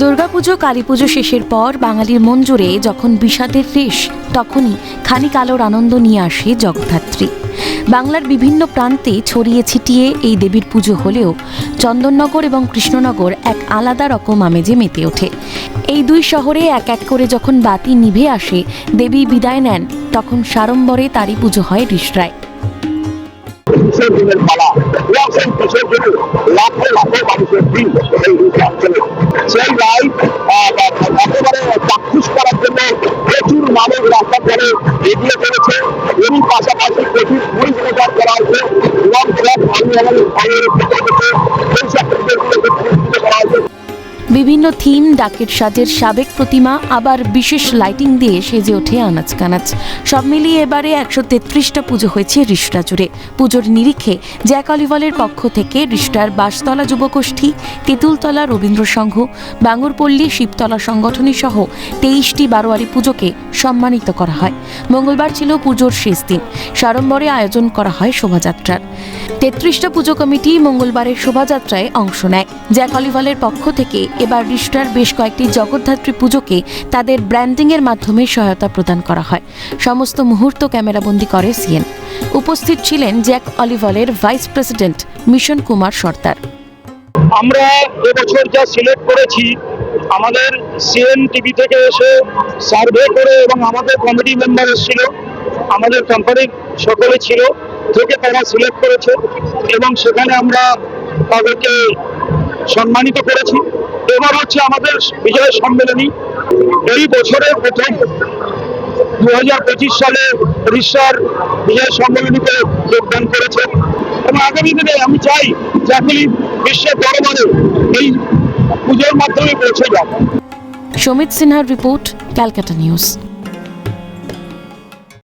দুর্গাপুজো, কালীপুজো শেষের পর বাঙালির মন জুড়ে যখন বিষাদের রেশ তখনই খানিক আলোর আনন্দ নিয়ে আসে জগদ্ধাত্রী। বাংলার বিভিন্ন প্রান্তে ছড়িয়ে ছিটিয়ে এই দেবীর পুজো হলেও চন্দননগর এবং কৃষ্ণনগর এক আলাদা রকম আমেজে মেতে ওঠে। এই দুই শহরে এক এক করে যখন বাতি নিভে আসে, দেবী বিদায় নেন, তখন সাড়ম্বরে তারই পুজো হয় রিসরায়। মানুষের ভিড় এই সেই রায় একেবারে চাক্ষুষ করার জন্য প্রচুর মানুষ রাস্তা ধরে এগিয়ে চলেছে। এরই পাশাপাশি প্রচুর পুলিশ প্রচার করা হয়েছে। এবং আমি আমাদের বিভিন্ন থিম, ডাকের সাজের সাবেক প্রতিমা, আবার বিশেষ লাইটিং দিয়ে সেজে ওঠে আনাচ কানাচ। সব মিলিয়ে এবারে একশো তেত্রিশটা পুজো হয়েছে রিষ্টা জুড়ে। পুজোর নিরিখে জ্যাক অলিভলের পক্ষ থেকে রিষ্টার বাসতলা যুবগোষ্ঠী, তেঁতুলতলা রবীন্দ্র সংঘ, বাঙ্গুরপল্লী শিবতলা সংগঠনী সহ তেইশটি বারোয়ারি পুজোকে সম্মানিত করা হয়। মঙ্গলবার ছিল পুজোর শেষ দিন। সাড়ম্বরে আয়োজন করা হয় শোভাযাত্রার। তেত্রিশটা পুজো কমিটি মঙ্গলবারের শোভাযাত্রায় অংশ নেয়। জ্যাক অলিভালের পক্ষ থেকে এবার রিস্টার বেশ কয়েকটি জগদ্ধাত্রী পুজোকে তাদের ব্র্যান্ডিংয়ের মাধ্যমে সহায়তা প্রদান করা হয়। সমস্ত মুহূর্ত ক্যামেরাবন্দি করে সিএন। উপস্থিত ছিলেন জ্যাক অলিভলের vice president mission Kumar Sardar. আমরা এবছর যা সিলেক্ট করেছি, আমাদের সিএন টিভি থেকে এসে সার্ভে করে এবং আমাদের কমিটি মেম্বার এসেছিল, আমাদের কোম্পানির সকলে ছিল, থেকে তারা সিলেক্ট করেছে এবং সেখানে আমরা তাদেরকে সম্মানিত করেছি। এবার হচ্ছে আমাদের বিজয় সম্মেলনী। এই বছরের প্রথম দু হাজার পঁচিশ সালে উড়িষ্যার বিজয় সম্মেলনীতে যোগদান করেছে এবং আগামী দিনে আমি চাই যে আপনি বিশ্বের দরবারে এই পুজোর মাধ্যমে পৌঁছে যাব সমিত সিনহার রিপোর্ট, ক্যালকাটা নিউজ।